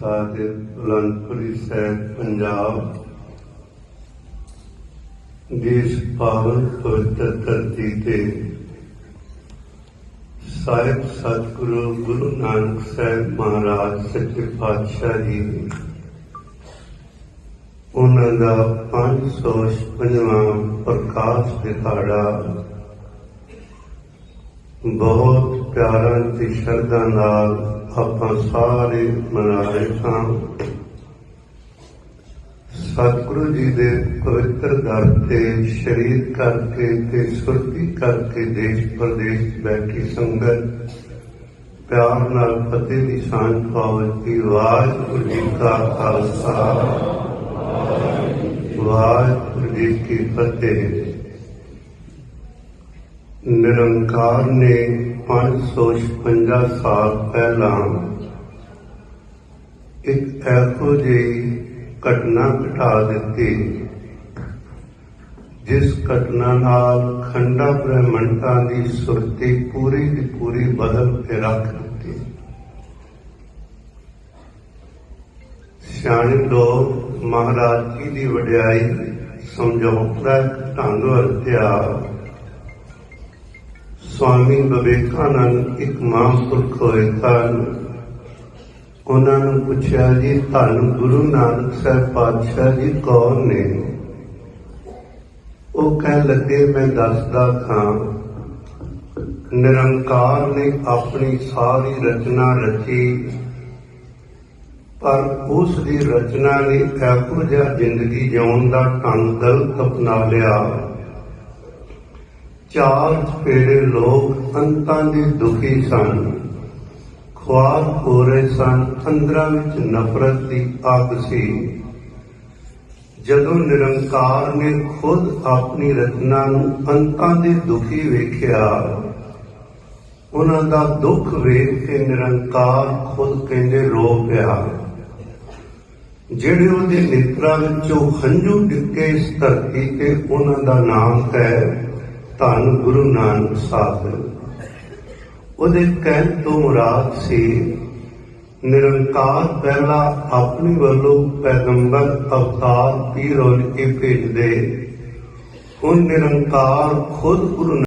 ਸਾਹਿਬ ਬੁਲੰਦਪੁਰੀ ਸਾਹਿਬ ਪੰਜਾਬ। ਦੇਸ਼ ਪਾਵਨ ਪਵਿੱਤਰ ਧਰਤੀ ਤੇ ਸਾਹਿਬ ਸਤਿਗੁਰੂ ਗੁਰੂ ਨਾਨਕ ਸਾਹਿਬ ਮਹਾਰਾਜ, ਸੱਚੇ ਪਾਤਸ਼ਾਹ ਜੀ ਉਹਨਾਂ ਦਾ 555ਵਾਂ ਪ੍ਰਕਾਸ਼ ਦਿਹਾੜਾ ਬਹੁਤ ਪਿਆਰਾਂ ਤੇ ਸ਼ਰਧਾ ਨਾਲ ਆਪਾਂ ਸਾਰੇ ਮਨਾ ਰਹੇ ਹਾਂ ਸਤਿਗੁਰੂ ਜੀ ਦੇ ਪਵਿੱਤਰ ਦਰ ਤੇ, ਸ਼ਰੀਰ ਕਰਕੇ ਤੇ ਸੁਰਤੀ ਕਰਕੇ ਦੇਸ਼ ਪ੍ਰਦੇਸ਼ ਬੈਠੀ ਸੰਗਤ, ਪਿਆਰ ਨਾਲ ਫਤਿਹ ਦੀ ਸਾਂਝ ਪਾਓ ਕਿ ਵਾਹਿਗੁਰੂ ਜੀ ਕਾ ਖਾਲਸਾ। ਵਾਹਿਗੁਰੂ ਜੀ ਕੀ ਫਤਿਹ। ਨਿਰੰਕਾਰ ਨੇ 556 ਸਾਲ ਪਹਿਲਾਂ ਇੱਕ ਇਹੋ ਜਿਹੀ ਘਟਨਾ ਘਟਾ ਦਿੱਤੀ, ਜਿਸ ਘਟਨਾ ਨਾਲ ਖੰਡਾ ਬ੍ਰਹਮੰਡਾਂ ਦੀ ਸੁਰਤੀ ਪੂਰੀ ਦੀ ਪੂਰੀ ਬਦਲ ਕੇ ਰੱਖ ਦਿੱਤੀ। ਸਿਆਣੇ ਲੋਕ ਮਹਾਰਾਜ ਜੀ ਦੀ ਵਡਿਆਈ ਸਮਝਾਉਣ ਢੰਗ ਵਰਤਿਆ ਸਵਾਮੀ ਵਿਵੇਕਾਨੰਦ ਇੱਕ ਮਹਾਂਪੁਰਖ ਹੋਏ ਸਨ ਉਹਨਾਂ ਨੂੰ ਪੁੱਛਿਆ, ਜੀ, ਧੰਨ ਗੁਰੂ ਨਾਨਕ ਸਾਹਿਬ ਪਾਤਸ਼ਾਹ ਜੀ ਕੌਣ ਨੇ? ਉਹ ਕਹਿ ਲੱਗੇ, ਮੈਂ ਦੱਸਦਾ ਹਾਂ ਨਿਰੰਕਾਰ ਨੇ ਆਪਣੀ ਸਾਰੀ ਰਚਨਾ ਰਚੀ, ਪਰ ਉਸ ਦੀ ਰਚਨਾ ਨੇ ਇਹੋ ਜਿਹਾ ਜ਼ਿੰਦਗੀ ਜਿਉਣ ਦਾ ਢੰਗ ਗਲਤ ਅਪਣਾ ਲਿਆ। ਚਾਰ ਚਪੇੜੇ ਲੋਕ ਅੰਤਾਂ ਦੇ ਦੁਖੀ ਸਨ। ਖੁਆਬ ਹੋ ਰਹੇ ਸਨ, ਅੰਦਰਾਂ ਵਿੱਚ ਨਫ਼ਰਤ ਦੀ ਅੱਗ ਸੀ। ਜਦੋਂ ਨਿਰੰਕਾਰ ਨੇ ਖੁਦ ਆਪਣੀ ਰਚਨਾ ਨੂੰ ਅੰਤਾਂ ਦੇ ਦੁਖੀ ਵੇਖਿਆ, ਉਹਨਾਂ ਦਾ ਦੁੱਖ ਵੇਖ ਕੇ ਨਿਰੰਕਾਰ ਖੁਦ ਕਹਿੰਦੇ ਰੋ ਪਿਆ। ਜਿਹੜੇ ਉਹਦੇ ਨੇਤਰਾਂ ਵਿੱਚੋਂ ਹੰਝੂ ਡਿੱਗੇ ਇਸ ਧਰਤੀ ਤੇ, ਉਹਨਾਂ ਦਾ ਨਾਮ ਹੈ ਧੰਨ ਗੁਰੂ ਨਾਨਕ ਸਾਹਿਬ। ਉਹਦੇ ਕਹਿਣ ਤੋਂ ਮੁਰਾਦ ਸੀ, ਨਿਰੰਕਾਰ ਪਹਿਲਾ ਆਪਣੇ ਵੱਲੋਂ ਪੈਗੰਬਰ, ਅਵਤਾਰ, ਪੀਰ ਹੋਣ ਕੇ ਭੇਜਦੇ। ਹੁਣ ਨਿਰੰਕਾਰ ਖੁਦ ਗੁਰੂ